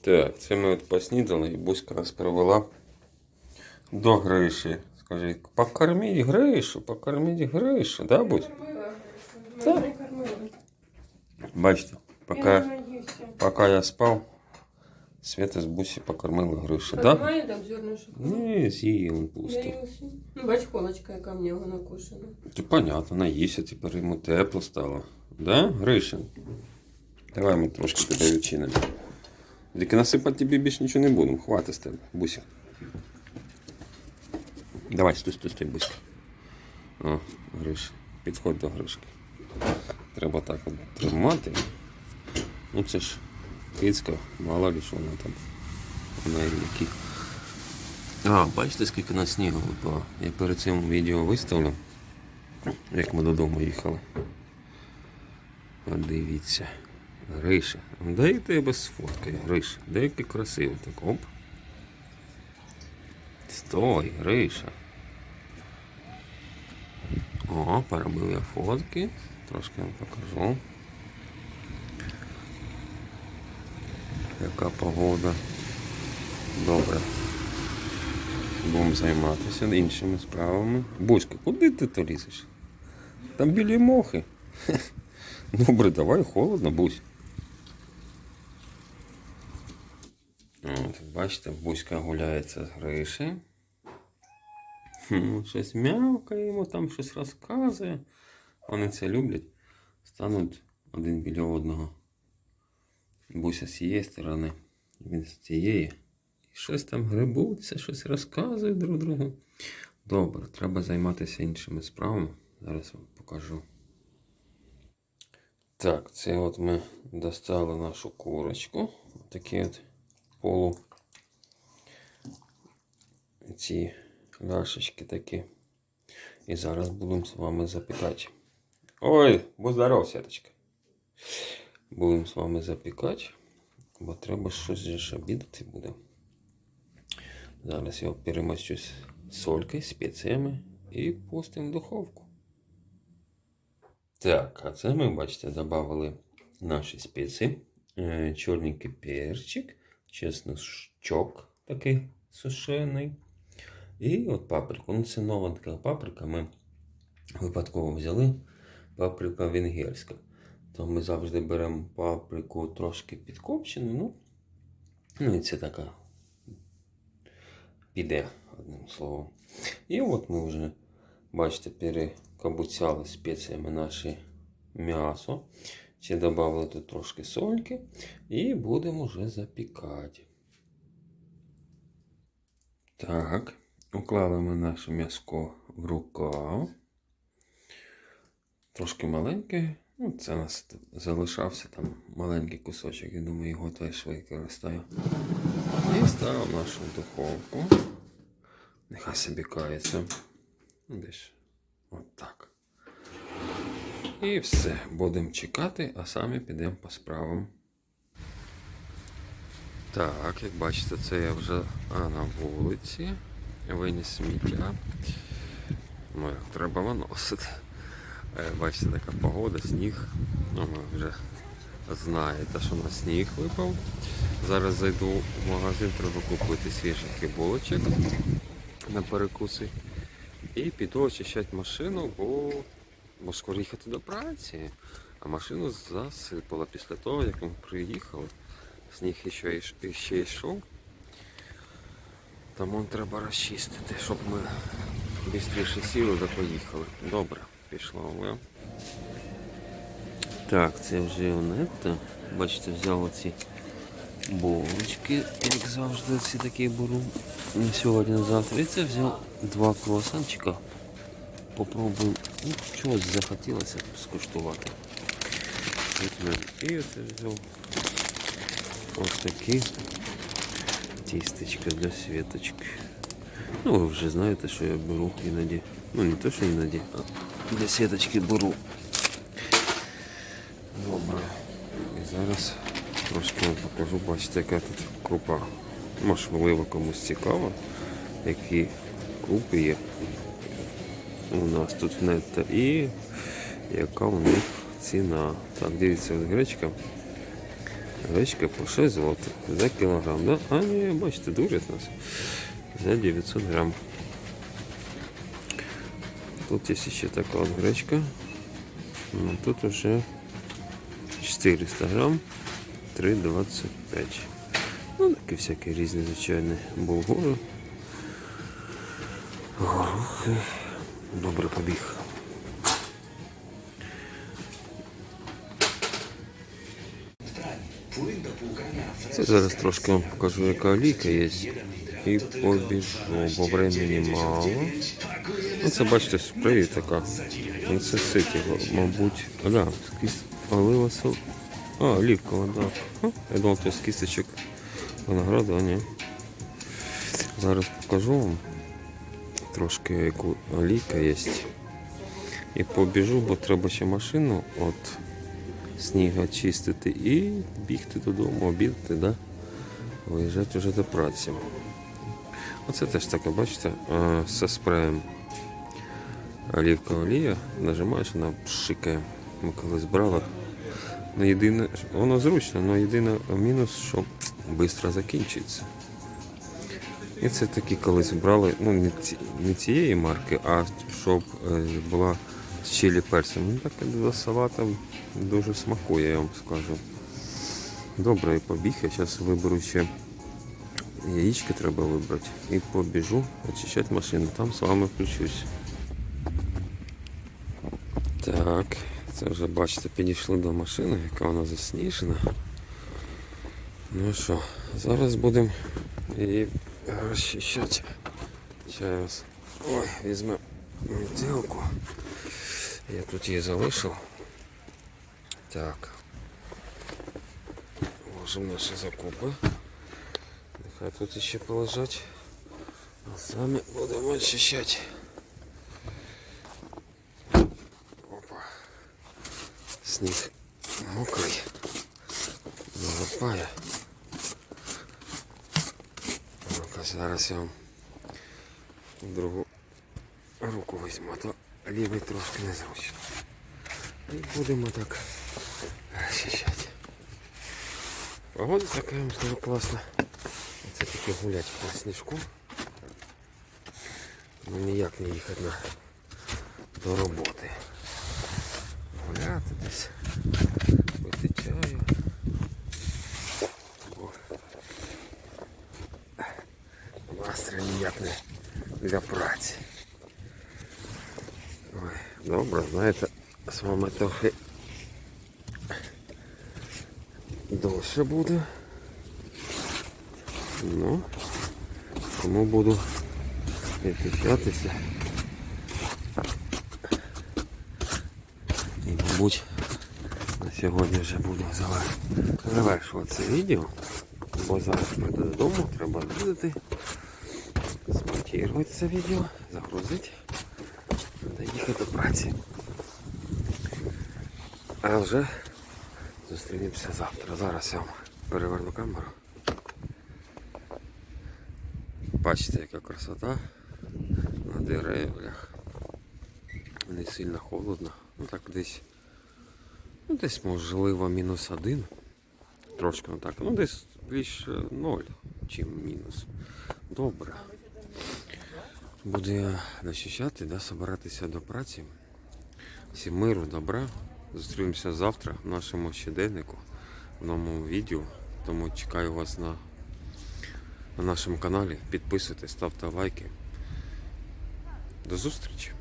Так, це ми от поснідали і Буська нас привела до Гриші. Скажи, покорміть Гришу, покорміть Гришу, да, Бусь? Так. Бачите, поки, Я поки я спав, Свята з Бусі покормила Гришу, да? немає там зернышок? Ні, з'їв він пусто. Наївся. Ну, бач, колочка, яка в нього накушена. Ти понятно, наївся, тепер йому тепло стало. Да, Гришин? Давай ми трошки тебе відчинимо. Тільки насипати тобі більше нічого не будемо. Хватить з тебе, Буся. Давай, стой, стой, стой, Буська. О, Гриш. Підходь до Гришки. Треба так от тримати. Ну це ж кицька, мало ли що вона там. Вона які. А, бачите, скільки на снігу випало. Я перед цим відео виставлю, як ми додому їхали. Подивіться. Гриша. Дай тебе сфоткай, Гриша. Дай який красивий. Так, оп. Стой, Гриша. О, поробив я фотки. Трошки вам покажу. Яка погода. Добре. Будемо займатися іншими справами. Буська, куди ти то лізеш? Там білі мохи. Добре, давай, холодно, Бусь. От, бачите, Буська гуляється з Гриші. Щось м'явкає йому, там щось розказує. Вони це люблять. Стануть один біля одного. Буся з цієї сторони, він з цієї. І щось там грибуться, щось розказують друг другу. Добре, треба займатися іншими справами. Зараз вам покажу. Так, це от ми достали нашу курочку. Такі от полу. Ці ляшечки такі. І зараз будемо з вами запікати. Ой, будь здоров, Сяточка. Будемо з вами запікати, бо треба щось ж обідати буде. Зараз я перемащу з солькою, спеціями і пустимо в духовку. Так, а це ми, бачите, додали наші спеції. Е, Чорненький перчик, чесночок такий сушений. І от паприку. Ну, це нова така паприка. Ми випадково взяли паприка венгерська. То ми завжди беремо паприку трошки підкопчену. Ну, ну і це така піде, одним словом. І от ми вже, бачите, перекабуцяли спеціями наше м'ясо. Ще додали тут трошки сольки. І будемо вже запікати. Так, уклали ми наше м'яско в рукав. Трошки маленьке. Ну, це у нас залишався там маленький кусочок. Я думаю, його теж використаю. І ставив нашу духовку. Нехай собі кається. Десь от так. І все. Будемо чекати, а самі підемо по справам. Так, як бачите, це я вже а, на вулиці. Виніс сміття. Ну, як треба виносити. Е, Бачите, така погода, сніг. Ну, ви вже знаєте, що на сніг випав. Зараз зайду в магазин, треба купити свіженький булочок на перекуси. І піду очищати машину, бо, бо скоро їхати до праці. А машину засипало після того, як ми приїхали. Сніг ще, ще йшов. Тому треба розчистити, щоб ми швидше сіли та поїхали. Добре, пішло але. Так, це вже онетта. Бачите, взяв оці булочки, як завжди, ці такі беру. Не сьогодні, на завтра. І це взяв два круасанчика. Попробую. Ну, чогось захотілося скуштувати. І оце взяв ось такі тістечка для світочки. Ну, ви вже знаєте, що я беру іноді. Ну, не те, що іноді, а для сіточки беру. Добре. І зараз трошки вам покажу, бачите, яка тут крупа. Можливо, комусь цікаво, які крупи є у нас тут в нетто і яка у них ціна. Так, дивіться, от гречка Гречка по 6 злотих за кілограм, да? А ні, бачите, дурять нас. За 900 грам. Тут є ще така от гречка. Ну, тут уже 400 грам, 3,25. Ну, такі всякі різні, звичайні булгури. Горохи. Добре побіг. Це зараз трошки вам покажу, яка олійка є. І побіжу, бо времени мало. Ну, це бачите, спрей така. Ну, Це ситі, мабуть. Да, скіс... сил. А, олівкова, да. Я думав, це з кісточок винограду, а ні. Зараз покажу вам трошки олійка є. І побіжу, бо треба ще машину от сніга чистити і бігти додому, обідати, да? виїжджати вже до праці. Оце теж таке, бачите, е, зі спреєм олівка олія, нажимаєш, вона пшикає. Ми колись брали. Ну, єдине, воно зручно, але єдине мінус, що швидко закінчується. І це такі колись брали, ну не, ці, не цієї марки, а щоб е, була з чилі перцем. Ну так до салата дуже смакує, я вам скажу. Добре, і побіг. Я зараз виберу ще яєчки треба вибрати. І побіжу очищати машину. Там з вами включусь. Так, це вже бачите, підійшли до машини, яка вона засніжена. Ну що, зараз будемо її розчищати. Зараз. Ой, візьмемо метелку. Я тут її залишив. Так. Ложимо наші закупи. Нехай тут ще полежать. А самі будемо очищати. Опа. Сніг мокрий. Залипає. Ну-ка, зараз я вам другу руку візьму, а то лівий трошки незручно. І будемо так очищати. Погода така, вам скажу, класна. Це тільки гулять по сніжку. Ну ніяк не їхати на, до роботи. Гуляти десь, пити чаю. Бо настрій ніяк не для праці. Ой, добре, знаєте, з вами трохи довше буде. Ну, тому буду відпечатися. І, мабуть, на сьогодні вже буду завер- завершувати це відео. Бо зараз прийду додому, треба їздити, змонтувати це відео, загрузити, доїхати до праці. А вже зустрінемося завтра. Зараз я вам переверну камеру. Бачите, яка красота на деревлях. Не сильно холодно. Ну так десь. Ну десь можливо мінус один. Трошки ну так. Ну десь більше ноль, чим мінус. Добре. Буду я начищати, да, собиратися до праці. Всім миру, добра. Зустрінемося завтра в нашому щоденнику, в новому відео. Тому чекаю вас на, на нашому каналі. Підписуйтесь, ставте лайки. До зустрічі!